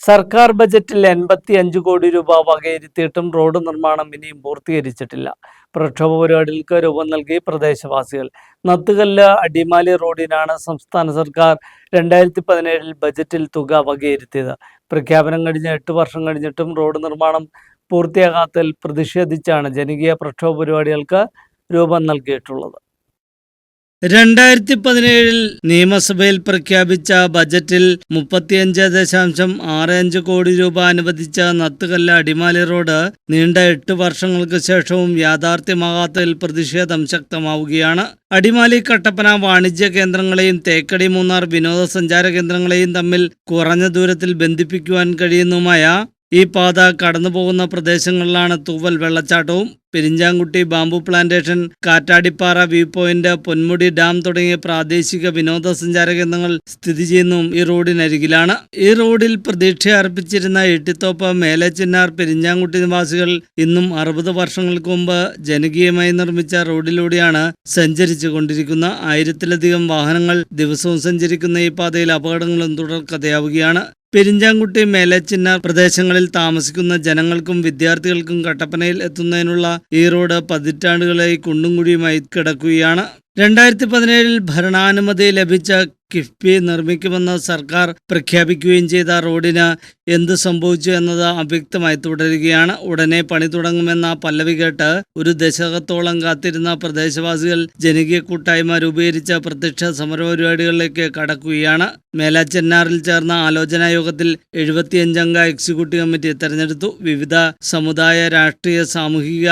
സർക്കാർ ബജറ്റിൽ എൺപത്തി അഞ്ച് കോടി രൂപ വകയിരുത്തിയിട്ടും റോഡ് നിർമ്മാണം ഇനിയും പൂർത്തീകരിച്ചിട്ടില്ല. പ്രക്ഷോഭ പരിപാടികൾക്ക് രൂപം നൽകി പ്രദേശവാസികൾ. നത്തുകല്ല് അടിമാലി റോഡിനാണ് സംസ്ഥാന സർക്കാർ രണ്ടായിരത്തി പതിനേഴിൽ ബജറ്റിൽ തുക വകയിരുത്തിയത്. പ്രഖ്യാപനം കഴിഞ്ഞ എട്ട് വർഷം കഴിഞ്ഞിട്ടും റോഡ് നിർമ്മാണം പൂർത്തിയാകാത്തതിൽ പ്രതിഷേധിച്ചാണ് ജനകീയ പ്രക്ഷോഭ പരിപാടികൾക്ക് രൂപം നൽകിയിട്ടുള്ളത്. രണ്ടായിരത്തി പതിനേഴിൽ നിയമസഭയിൽ പ്രഖ്യാപിച്ച ബജറ്റിൽ മുപ്പത്തിയഞ്ച് ദശാംശം ആറ് അഞ്ച് കോടി രൂപ അനുവദിച്ച നത്തുകല്ല അടിമാലി റോഡ് നീണ്ട എട്ട് വർഷങ്ങൾക്ക് ശേഷവും യാഥാർത്ഥ്യമാകാത്തതിൽ പ്രതിഷേധം ശക്തമാവുകയാണ്. അടിമാലി കട്ടപ്പന വാണിജ്യ കേന്ദ്രങ്ങളെയും തേക്കടി മൂന്നാർ വിനോദസഞ്ചാര കേന്ദ്രങ്ങളെയും തമ്മിൽ കുറഞ്ഞ ദൂരത്തിൽ ബന്ധിപ്പിക്കുവാൻ കഴിയുന്നതുമായ ഈ പാത കടന്നുപോകുന്ന പ്രദേശങ്ങളിലാണ് തൂവൽ വെള്ളച്ചാട്ടവും Perinjankutty bamboo plantation Kattadipara view point Ponmudi dam തുടങ്ങിയ പ്രാദേശിക വിനോദസഞ്ചാര കേന്ദ്രങ്ങൾ സ്ഥിതി ചെയ്യുന്നതും ഈ റോഡിനരികിലാണ്. ഈ റോഡിൽ പ്രതീക്ഷ അർപ്പിച്ചിരുന്ന എട്ടിത്തോപ്പ് മേലച്ചിന്നാർ പെരിഞ്ചാങ്കുട്ടി നിവാസികൾ ഇന്നും അറുപത് വർഷങ്ങൾക്ക് മുമ്പ് ജനകീയമായി നിർമ്മിച്ച റോഡിലൂടെയാണ് സഞ്ചരിച്ചു കൊണ്ടിരിക്കുന്ന ആയിരത്തിലധികം വാഹനങ്ങൾ ദിവസവും സഞ്ചരിക്കുന്ന ഈ പാതയിൽ അപകടങ്ങളും തുടർക്കഥയാവുകയാണ് പെരിഞ്ചാങ്കുട്ടി മേലച്ചിന്ന പ്രദേശങ്ങളിൽ താമസിക്കുന്ന ജനങ്ങൾക്കും വിദ്യാർത്ഥികൾക്കും കട്ടപ്പനയിൽ എത്തുന്നതിനുള്ള ഈ റോഡ് പതിറ്റാണ്ടുകളായി കുണ്ടും കുഴിയുമായി കിടക്കുകയാണ്. രണ്ടായിരത്തി പതിനേഴിൽ ഭരണാനുമതി ലഭിച്ച കിഫ്ബി നിർമ്മിക്കുമെന്ന് സർക്കാർ പ്രഖ്യാപിക്കുകയും ചെയ്ത റോഡിന് എന്ത് സംഭവിച്ചു എന്നത് അവ്യക്തമായി തുടരുകയാണ്. ഉടനെ പണി തുടങ്ങുമെന്ന പല്ലവി കേട്ട് ഒരു ദശകത്തോളം കാത്തിരുന്ന പ്രദേശവാസികൾ ജനകീയ കൂട്ടായ്മ രൂപീകരിച്ച പ്രത്യക്ഷ സമരപരിപാടികളിലേക്ക് കടക്കുകയാണ്. മേലാച്ചെന്നാറിൽ ചേർന്ന ആലോചനാ യോഗത്തിൽ എഴുപത്തിയഞ്ചംഗ എക്സിക്യൂട്ടീവ് കമ്മിറ്റി തെരഞ്ഞെടുത്തു. വിവിധ സമുദായ രാഷ്ട്രീയ സാമൂഹിക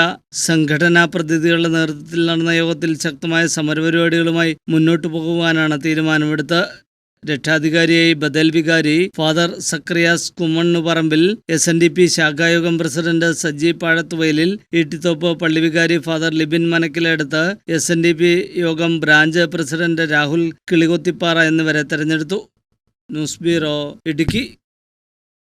സംഘടനാ പ്രതിനിധികളുടെ നേതൃത്വത്തിൽ നടന്ന യോഗത്തിൽ ശക്തമായ സമരപരിപാടികളുമായി മുന്നോട്ടു പോകുവാനാണ് തീരുമാനമെടുത്ത് രക്ഷാധികാരിയായി ബദൽ വികാരി father Zacharias Kummannuparambil S N D P ശാഖായോഗം president Saji Pazhathuvayalil Eettithoppu പള്ളി വികാരി father Libin Manakkiledath S N D P യോഗം ബ്രാഞ്ച് പ്രസിഡന്റ് രാഹുൽ കിളികൊത്തിപ്പാറ എന്നിവരെ തെരഞ്ഞെടുത്തു. News bureau Idukki.